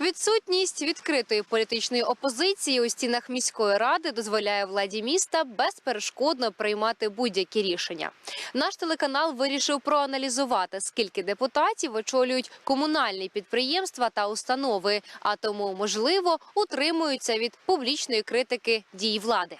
Відсутність відкритої політичної опозиції у стінах міської ради дозволяє владі міста безперешкодно приймати будь-які рішення. Наш телеканал вирішив проаналізувати, скільки депутатів очолюють комунальні підприємства та установи, а тому, можливо, утримуються від публічної критики дій влади.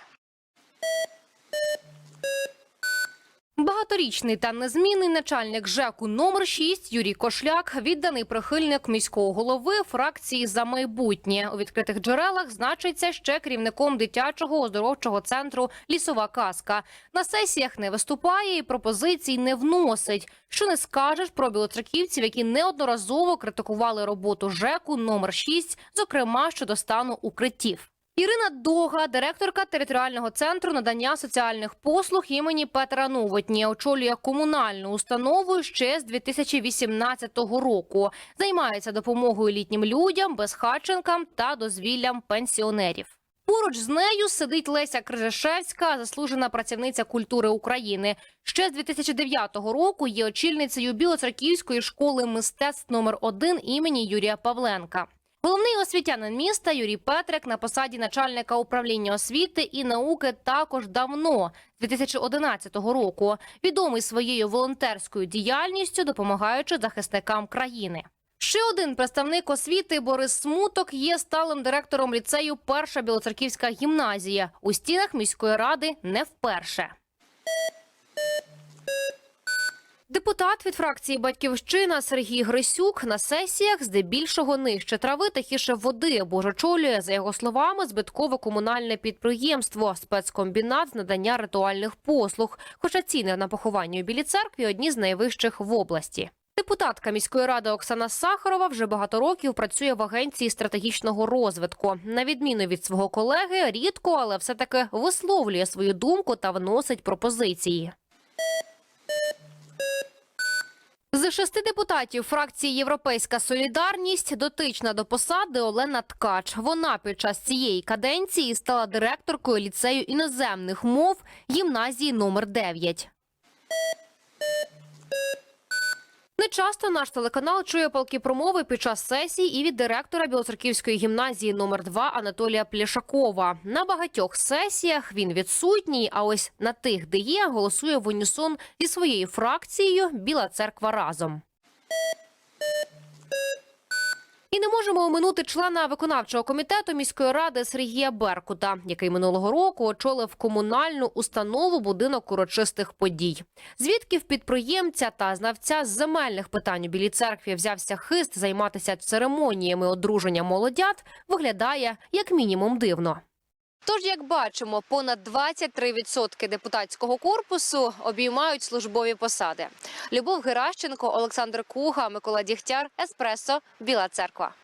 Багаторічний та незмінний начальник ЖЕКу номер 6 Юрій Кошляк відданий прихильник міського голови фракції за майбутнє. У відкритих джерелах значиться ще керівником дитячого оздоровчого центру Лісова казка. На сесіях не виступає і пропозицій не вносить. Що не скажеш про білоцерківців, які неодноразово критикували роботу ЖЕКу номер 6 зокрема щодо стану укриттів. Ірина Дога, директорка територіального центру надання соціальних послуг імені Петра Новотні, очолює комунальну установу ще з 2018 року. Займається допомогою літнім людям, безхатченкам та дозвіллям пенсіонерів. Поруч з нею сидить Леся Крижашевська, заслужена працівниця культури України. Ще з 2009 року є очільницею Білоцерківської школи мистецтв номер 1 імені Юрія Павленка. Головний освітянин міста Юрій Петрик на посаді начальника управління освіти і науки також давно, з 2011 року, відомий своєю волонтерською діяльністю, допомагаючи захисникам країни. Ще один представник освіти Борис Смуток є сталим директором ліцею Перша Білоцерківська гімназія у стінах міської ради не вперше. Депутат від фракції Батьківщина Сергій Грисюк на сесіях здебільшого нижче трави тихіше води, бо ж очолює, за його словами, збиткове комунальне підприємство спецкомбінат з надання ритуальних послуг. Хоча ціни на поховання у білій церкві одні з найвищих в області. Депутатка міської ради Оксана Сахарова вже багато років працює в агенції стратегічного розвитку. На відміну від свого колеги, рідко, але все таки висловлює свою думку та вносить пропозиції. З шести депутатів фракції Європейська Солідарність дотична до посади Олена Ткач. Вона під час цієї каденції стала директоркою ліцею іноземних мов гімназії номер 9. Нечасто наш телеканал чує палки промови під час сесій і від директора Білоцерківської гімназії номер 2 Анатолія Плішакова. На багатьох сесіях він відсутній, а ось на тих, де є, голосує в унісон зі своєю фракцією Біла церква разом. І не можемо оминути члена виконавчого комітету міської ради Сергія Беркута, який минулого року очолив комунальну установу будинок урочистих подій. Звідки в підприємця та знавця з земельних питань у білій церкві взявся хист займатися церемоніями одруження молодят, виглядає як мінімум дивно. Тож, як бачимо, понад 23% депутатського корпусу обіймають службові посади. Любов Геращенко, Олександр Куга, Микола Дігтяр, Еспресо, Біла Церква.